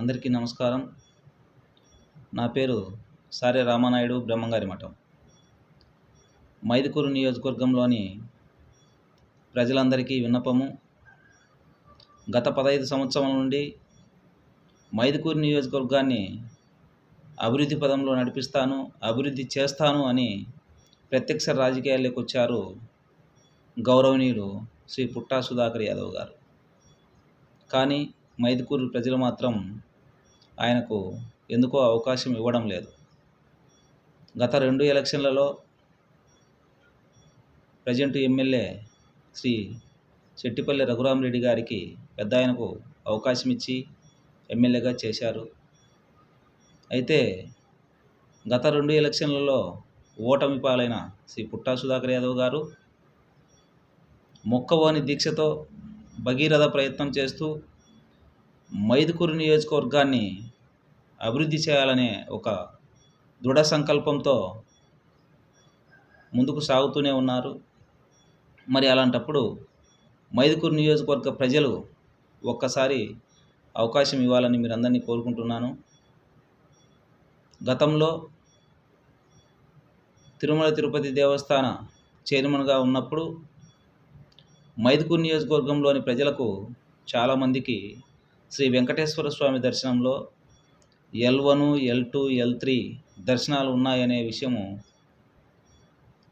అందరికీ నమస్కారం. నా పేరు సారే రామానాయుడు బ్రహ్మంగారి మఠం. మైదుకూరు నియోజకవర్గంలోని ప్రజలందరికీ విన్నపము. గత పదహైదు సంవత్సరాల నుండి మైదుకూరు నియోజకవర్గాన్ని అభివృద్ధి పదంలో నడిపిస్తాను అభివృద్ధి చేస్తాను అని ప్రత్యక్ష రాజకీయాల్లోకి వచ్చారు గౌరవనీయులు శ్రీ పుట్టా సుధాకర్ యాదవ్ గారు. కానీ మైదుకూరు ప్రజలు మాత్రం ఆయనకు ఎందుకో అవకాశం ఇవ్వడం లేదు. గత రెండు ఎలక్షన్లలో ప్రజెంట్ ఎమ్మెల్యే శ్రీ చెట్టిపల్లి రఘురామరెడ్డి గారికి పెద్ద ఆయనకు అవకాశం ఇచ్చి ఎమ్మెల్యేగా చేశారు. అయితే గత రెండు ఎలక్షన్లలో ఓటమి పాలైన శ్రీ పుట్టా సుధాకర్ యాదవ్ గారు మొక్కవోని దీక్షతో భగీరథ ప్రయత్నం చేస్తూ మైదుకూరు నియోజకవర్గాన్ని అభివృద్ధి చేయాలనే ఒక దృఢ సంకల్పంతో ముందుకు సాగుతూనే ఉన్నారు. మరి అలాంటప్పుడు మైదుకూరు నియోజకవర్గ ప్రజలు ఒక్కసారి అవకాశం ఇవ్వాలని మీరందరినీ కోరుకుంటున్నాను. గతంలో తిరుమల తిరుపతి దేవస్థాన చైర్మన్గా ఉన్నప్పుడు మైదుకూర్ నియోజకవర్గంలోని ప్రజలకు చాలామందికి శ్రీ వెంకటేశ్వర స్వామి దర్శనంలో L one L two L three దర్శనాలు ఉన్నాయనే విషయము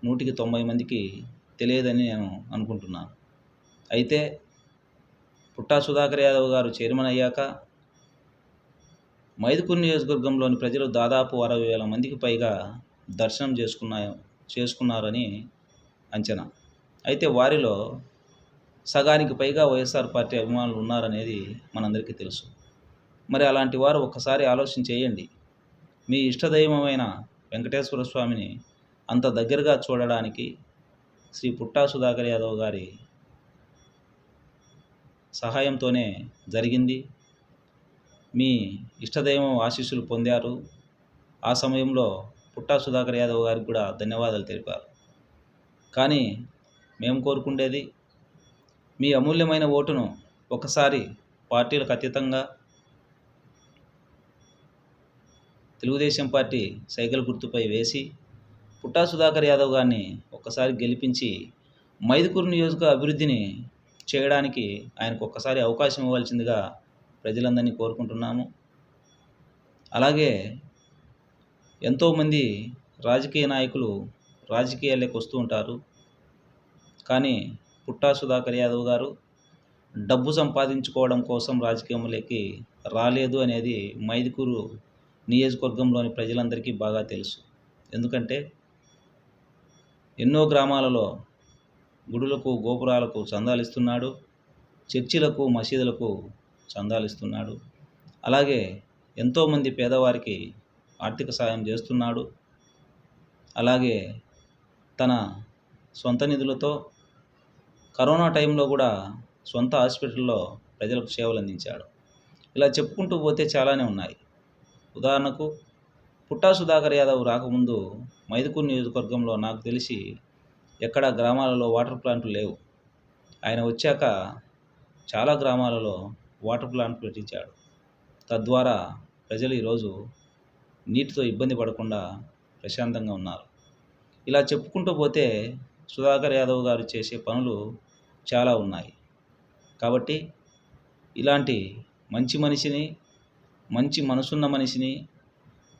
నూటికి తొంభై మందికి తెలియదని నేను అనుకుంటున్నాను. అయితే పుట్టా సుధాకర్ యాదవ్ గారు చైర్మన్ అయ్యాక మైదుకూర్ నియోజకవర్గంలోని ప్రజలు దాదాపు అరవై వేల మందికి పైగా దర్శనం చేసుకున్న చేసుకున్నారని అంచనా. అయితే వారిలో సగానికి పైగా వైఎస్ఆర్ పార్టీ అభిమానులు ఉన్నారనేది మనందరికీ తెలుసు. మరి అలాంటి వారు ఒక్కసారి ఆలోచన చేయండి. మీ ఇష్టదైవమైన వెంకటేశ్వర స్వామిని అంత దగ్గరగా చూడడానికి శ్రీ పుట్టా సుధాకర్ యాదవ్ గారి సహాయంతోనే జరిగింది. మీ ఇష్టదైవం ఆశీస్సులు పొందారు. ఆ సమయంలో పుట్టా సుధాకర్ యాదవ్ గారికి కూడా ధన్యవాదాలు తెలిపారు. కానీ మేము కోరుకుండేది మీ అమూల్యమైన ఓటును ఒకసారి పార్టీలకు అతీతంగా తెలుగుదేశం పార్టీ సైకిల్ గుర్తుపై వేసి పుట్టా సుధాకర్ యాదవ్ గారిని ఒక్కసారి గెలిపించి మైదుకూరు నియోజక అభివృద్ధిని చేయడానికి ఆయనకు ఒక్కసారి అవకాశం ఇవ్వాల్సిందిగా ప్రజలందరినీ కోరుకుంటున్నాము. అలాగే ఎంతోమంది రాజకీయ నాయకులు రాజకీయాల్లోకి వస్తూ ఉంటారు. కానీ పుట్టా సుధాకర్ యాదవ్ గారు డబ్బు సంపాదించుకోవడం కోసం రాజకీయంలోకి రాలేదు అనేది మైదుకూరు నియోజకవర్గంలోని ప్రజలందరికీ బాగా తెలుసు. ఎందుకంటే ఎన్నో గ్రామాలలో గుడులకు గోపురాలకు చందాలిస్తున్నాడు చర్చిలకు మసీదులకు చందాలిస్తున్నాడు అలాగే ఎంతోమంది పేదవారికి ఆర్థిక సాయం చేస్తున్నాడు. అలాగే తన సొంత నిధులతో కరోనా టైంలో కూడా సొంత హాస్పిటల్లో ప్రజలకు సేవలు అందించాడు. ఇలా చెప్పుకుంటూ పోతే చాలానే ఉన్నాయి. ఉదాహరణకు పుట్టా సుధాకర్ యాదవ్ రాకముందు మైదుకూరు నియోజకవర్గంలో నాకు తెలిసి ఎక్కడ గ్రామాలలో వాటర్ ప్లాంట్లు లేవు. ఆయన వచ్చాక చాలా గ్రామాలలో వాటర్ ప్లాంట్ పెట్టించాడు. తద్వారా ప్రజలు ఈరోజు నీటితో ఇబ్బంది పడకుండా ప్రశాంతంగా ఉన్నారు. ఇలా చెప్పుకుంటూ పోతే సుధాకర్ యాదవ్ గారు చేసే పనులు చాలా ఉన్నాయి. కాబట్టి ఇలాంటి మంచి మనిషిని మంచి మనసున్న మనిషిని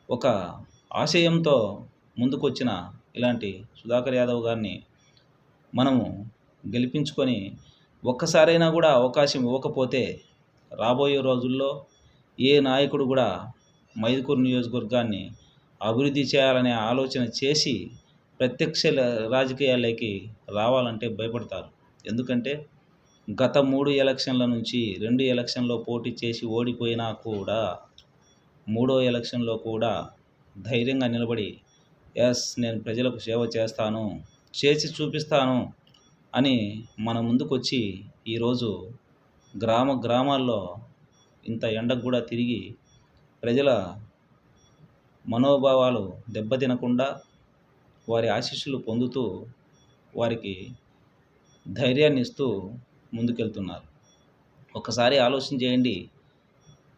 ఒక ఆశయంతో ముందుకొచ్చిన ఇలాంటి సుధాకర్ యాదవ్ గారిని మనము గెలిపించుకొని ఒక్కసారైనా కూడా అవకాశం ఇవ్వకపోతే రాబోయే రోజుల్లో ఏ నాయకుడు కూడా మైదుకూరు నియోజకవర్గాన్ని అభివృద్ధి చేయాలనే ఆలోచన చేసి ప్రత్యక్ష రాజకీయాల్లోకి రావాలంటే భయపడతారు. ఎందుకంటే గత మూడు ఎలక్షన్ల నుంచి రెండు ఎలక్షన్లో పోటీ చేసి ఓడిపోయినా కూడా మూడో ఎలక్షన్లో కూడా ధైర్యంగా నిలబడి ఎస్ నేను ప్రజలకు సేవ చేస్తాను చేసి చూపిస్తాను అని మన ముందుకొచ్చి ఈరోజు గ్రామ గ్రామాల్లో ఇంత ఎండకు కూడా తిరిగి ప్రజల మనోభావాలు దెబ్బతినకుండా వారి ఆశీస్సులు పొందుతూ వారికి ధైర్యాన్ని ఇస్తూ ముందుకెళ్తున్నారు. ఒకసారి ఆలోచన చేయండి.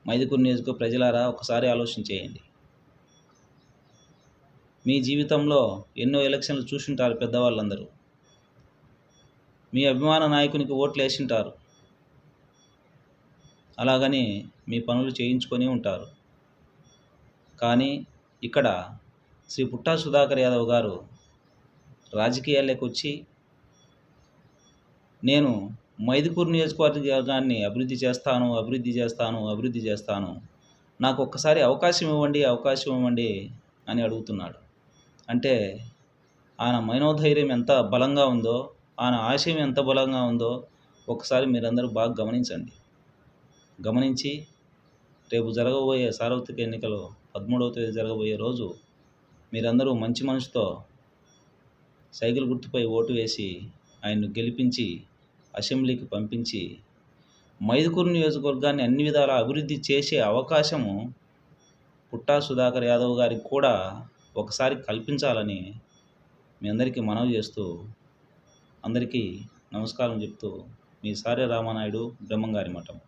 మైదుకూరు నియోజక ప్రజలారా ఒకసారి ఆలోచన చేయండి. మీ జీవితంలో ఎన్నో ఎలక్షన్లు చూసుంటారు పెద్దవాళ్ళందరూ. మీ అభిమాన నాయకునికి ఓట్లు వేసింటారు అలాగని మీ పనులు చేయించుకొని ఉంటారు. కానీ ఇక్కడ శ్రీ పుట్టా సుధాకర్ యాదవ్ గారు రాజకీయాల్లోకి వచ్చి నేను మైదుపూర్ నియోజకవర్గాన్ని అభివృద్ధి చేస్తాను అభివృద్ధి చేస్తాను అభివృద్ధి చేస్తాను. నాకు ఒక్కసారి అవకాశం ఇవ్వండి అవకాశం ఇవ్వండి అని అడుగుతున్నాడు. అంటే ఆయన మనోధైర్యం ఎంత బలంగా ఉందో ఆయన ఆశయం ఎంత బలంగా ఉందో ఒకసారి మీరందరూ బాగా గమనించండి. గమనించి రేపు జరగబోయే సార్వత్రిక ఎన్నికలు పదమూడవ తేదీ జరగబోయే రోజు మీరందరూ మంచి మనసుతో సైకిల్ గుర్తుపై ఓటు వేసి ఆయన్ను గెలిపించి అసెంబ్లీకి పంపించి మైదుకూరు నియోజకవర్గాన్ని అన్ని విధాలా అభివృద్ధి చేసే అవకాశము పుట్టా సుధాకర్ యాదవ్ గారికి కూడా ఒకసారి కల్పించాలని మీ అందరికీ మనవి చేస్తూ అందరికీ నమస్కారం చెప్తూ మీ సారే రామానాయుడు బ్రహ్మంగారి మఠం.